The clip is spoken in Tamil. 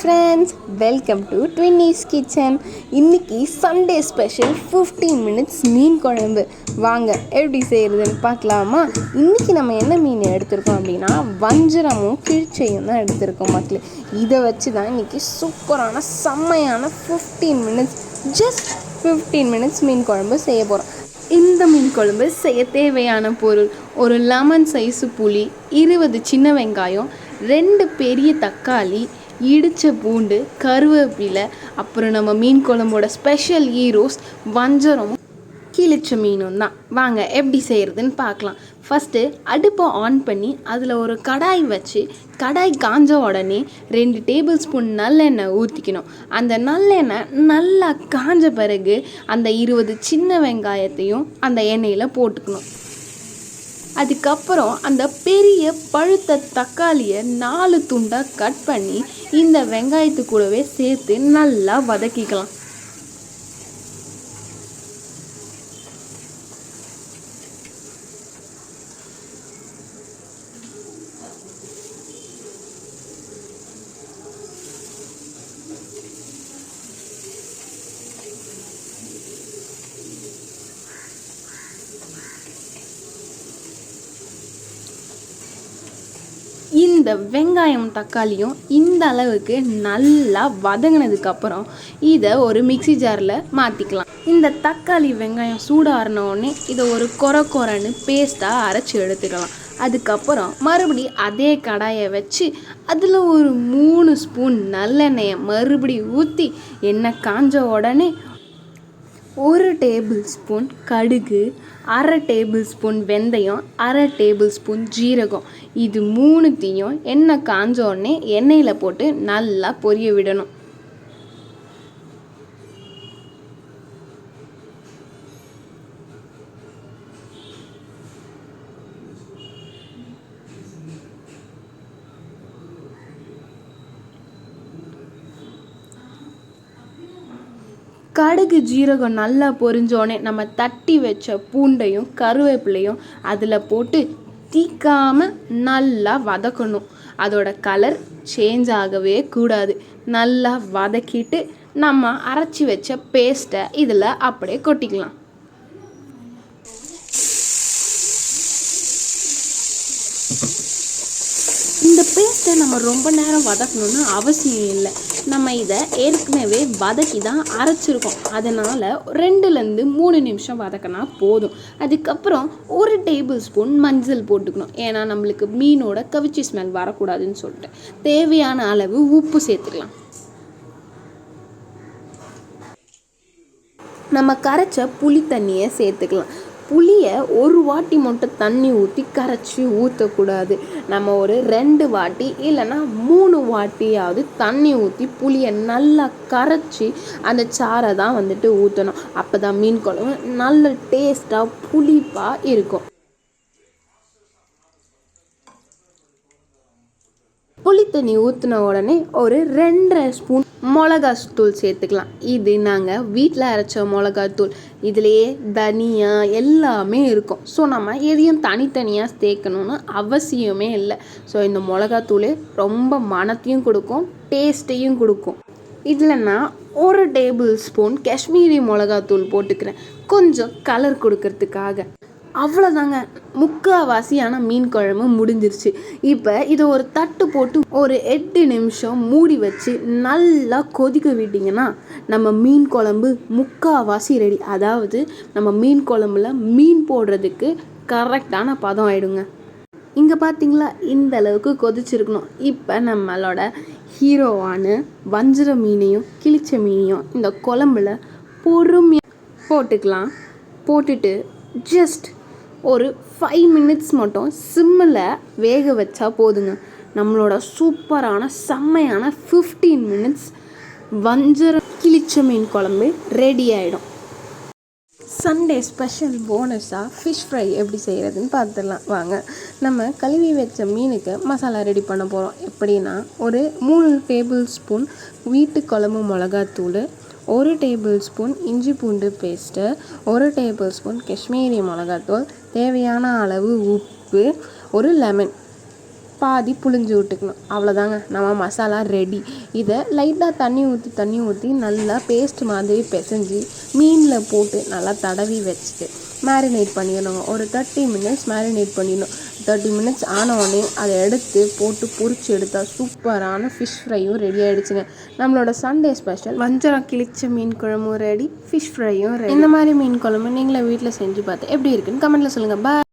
Friends welcome to twinnies kitchen இன்னைக்கு சண்டே ஸ்பெஷல் 15 மினிட்ஸ் மீன் குழம்பு. வாங்க எப்படி செய்கிறதுன்னு பார்க்கலாமா? இன்றைக்கி நம்ம என்ன மீன் எடுத்திருக்கோம் அப்படின்னா வஞ்சரமும் கிழிச்சையும் தான் எடுத்திருக்கோம் மக்களே. இதை வச்சு தான் இன்றைக்கி சூப்பரான செம்மையான 15 மினிட்ஸ் ஜஸ்ட் 15 மினிட்ஸ் மீன் குழம்பு செய்ய போகிறோம் இந்த மீன் குழம்பு செய்ய தேவையான பொருள் ஒரு லெமன் சைஸு புளி இருபது சின்ன வெங்காயம் ரெண்டு பெரிய தக்காளி இடித்த பூண்டு கருவேப்பிலை அப்புறம் நம்ம மீன் குழம்போட ஸ்பெஷல் ஈரோஸ் வஞ்சரம் கிழிச்ச மீனும் தான். வாங்க எப்படி செய்கிறதுன்னு பார்க்கலாம். ஃபஸ்ட்டு அடுப்பை ஆன் பண்ணி அதில் ஒரு கடாய் வச்சு கடாய் காஞ்ச உடனே ரெண்டு டேபிள் ஸ்பூன் நல்லெண்ணெய் ஊற்றிக்கணும் அந்த நல்லெண்ணெய் நல்லா காஞ்ச பிறகு அந்த இருபது சின்ன வெங்காயத்தையும் அந்த எண்ணெயில் போட்டுக்கணும். அதுக்கப்புறம் அந்த பெரிய பழுத்த தக்காளியை நாலு துண்டாக கட் பண்ணி இந்த வெங்காயத்து கூடவே சேர்த்து நல்லா வதக்கிக்கலாம். இந்த வெங்காயம் தக்காளியும் இந்த அளவுக்கு நல்லா வதங்கினதுக்கப்புறம் இதை ஒரு மிக்ஸி ஜாரில் மாற்றிக்கலாம் இந்த தக்காளி வெங்காயம் சூடாறினோடனே இதை ஒரு கொர கொரன்னு பேஸ்ட்டாக அரைச்சி எடுத்துக்கலாம். அதுக்கப்புறம் மறுபடி அதே கடாயை வச்சு அதில் ஒரு மூணு ஸ்பூன் நல்லெண்ணெயை மறுபடி ஊற்றி எண்ணெய் காஞ்ச உடனே ஒரு டேபிள் ஸ்பூன் கடுகு அரை டேபிள் ஸ்பூன் வெந்தயம் அரை டேபிள் ஸ்பூன் ஜீரகம். இது மூணுத்தையும் எண்ணெய் காஞ்ச உடனே எண்ணெயில் போட்டு நல்லா பொரிய விடணும். கடுகு ஜீரகம் நல்லா பொரிஞ்சோடனே நம்ம தட்டி வச்ச பூண்டையும் கருவேப்பிலையும் அதில் போட்டு தீக்காமல் நல்லா வதக்கணும். அதோட கலர் சேஞ்ச் ஆகவே கூடாது. நல்லா வதக்கிட்டு நம்ம அரைச்சி வச்ச பேஸ்ட்டை இதில் அப்படியே கொட்டிக்கலாம். இந்த ஃபஸ்ட்டு நம்ம ரொம்ப நேரம் வதக்கணும்னு அவசியம் இல்லை. நம்ம இதை ஏற்கனவே வதக்கி தான் அரைச்சிருக்கோம். அதனால் ரெண்டுலேருந்து மூணு நிமிஷம் வதக்கினா போதும். அதுக்கப்புறம் ஒரு டேபிள் ஸ்பூன் மஞ்சள் போட்டுக்கணும். ஏன்னா நம்மளுக்கு மீனோட கவிச்சி ஸ்மெல் வரக்கூடாதுன்னு சொல்லிட்டு தேவையான அளவு உப்பு சேர்த்துக்கலாம். நம்ம கரைச்ச புளி தண்ணியை சேர்த்துக்கலாம். புளியை ஒரு வாட்டி மட்டும் தண்ணி ஊற்றி கரைச்சி ஊற்றக்கூடாது நம்ம ஒரு ரெண்டு வாட்டி இல்லைன்னா மூணு வாட்டியாவது தண்ணி ஊற்றி புளியை நல்லா கரைச்சி அந்த சாரை தான் வந்துட்டு ஊற்றணும் அப்போ தான் மீன் குழம்பு நல்ல டேஸ்ட்டாக புளிப்பாக இருக்கும். புளி தண்ணி ஊற்றின உடனே ஒரு ரெண்டரை ஸ்பூன் மிளகாத்தூள் சேர்த்துக்கலாம். இது நாங்கள் வீட்டில் அரைச்ச மிளகாத்தூள் இதுலேயே தனியா எல்லாமே இருக்கும். ஸோ நம்ம எதையும் தனித்தனியாக சேர்க்கணும்னு அவசியமே இல்லை. ஸோ இந்த மிளகாத்தூளே ரொம்ப மனத்தையும் கொடுக்கும் டேஸ்ட்டையும் கொடுக்கும். இதில் நான் ஒரு டேபிள் ஸ்பூன் காஷ்மீரி மிளகாத்தூள் போட்டுக்கிறேன். கொஞ்சம் கலர் கொடுக்கறதுக்காக. அவ்வளோதாங்க முக்கால்வாசியான மீன் குழம்பு முடிஞ்சிருச்சு. இப்போ இதை ஒரு தட்டு போட்டு ஒரு எட்டு நிமிஷம் மூடி வச்சு நல்லா கொதிக்க விட்டிங்கன்னா நம்ம மீன் குழம்பு முக்கால்வாசி ரெடி அதாவது நம்ம மீன் குழம்புல மீன் போடுறதுக்கு கரெக்டான பதம் ஆயிடுங்க. இங்கே பார்த்தீங்களா இந்த அளவுக்கு கொதிச்சிருக்கணும். இப்போ நம்மளோட ஹீரோவான வஞ்சிர மீனையும் கிழிச்ச மீனையும் இந்த குழம்புல பொறுமையாக போட்டுக்கலாம். போட்டுட்டு ஜஸ்ட் ஒரு ஃபைவ் மினிட்ஸ் மட்டும் சிம்மில் வேக வச்சா போதுங்க. நம்மளோட சூப்பரான செம்மையான ஃபிஃப்டீன் மினிட்ஸ் வஞ்சர கிழிச்ச மீன் குழம்பு ரெடி ஆகிடும் சண்டே ஸ்பெஷல் போனஸாக ஃபிஷ் ஃப்ரை எப்படி செய்கிறதுன்னு பார்த்துடலாம். வாங்க நம்ம கழுவி வச்ச மீனுக்கு மசாலா ரெடி பண்ண போகிறோம் எப்படின்னா ஒரு மூணு டேபிள் ஸ்பூன் வீட்டு குழம்பு மிளகாத்தூள் ஒரு டேபிள் ஸ்பூன் இஞ்சி பூண்டு பேஸ்ட்டு ஒரு டேபிள் ஸ்பூன் காஷ்மீரி மிளகாத்தூள் தேவையான அளவு உப்பு ஒரு லெமன் பாதி புழிஞ்சு விட்டுக்கணும். அவ்வளோதாங்க நம்ம மசாலா ரெடி இதை லைட்டாக தண்ணி ஊற்றி தண்ணி ஊற்றி நல்லா பேஸ்ட் மாதிரி பிசைஞ்சு மீனில் போட்டு நல்லா தடவி வச்சுட்டு மேரினேட் பண்ணிடணுங்க. ஒரு தேர்ட்டி மினிட்ஸ் மேரினேட் பண்ணிடணும். தேர்ட்டி மினிட்ஸ் ஆன உடனே அதை எடுத்து போட்டு பொறிச்சு எடுத்தால் சூப்பரான ஃபிஷ் ஃப்ரையும் ரெடி ஆகிடுச்சுங்க நம்மளோட சண்டே ஸ்பெஷல் வஞ்சரம் கிழிச்ச மீன் குழம்பும் ரெடி ஃபிஷ் ஃப்ரையும் ரெடி இந்த மாதிரி மீன் குழம்பு நீங்களே வீட்டில் செஞ்சு பார்த்து எப்படி இருக்குன்னு கமெண்ட்டில் சொல்லுங்கள் பாய்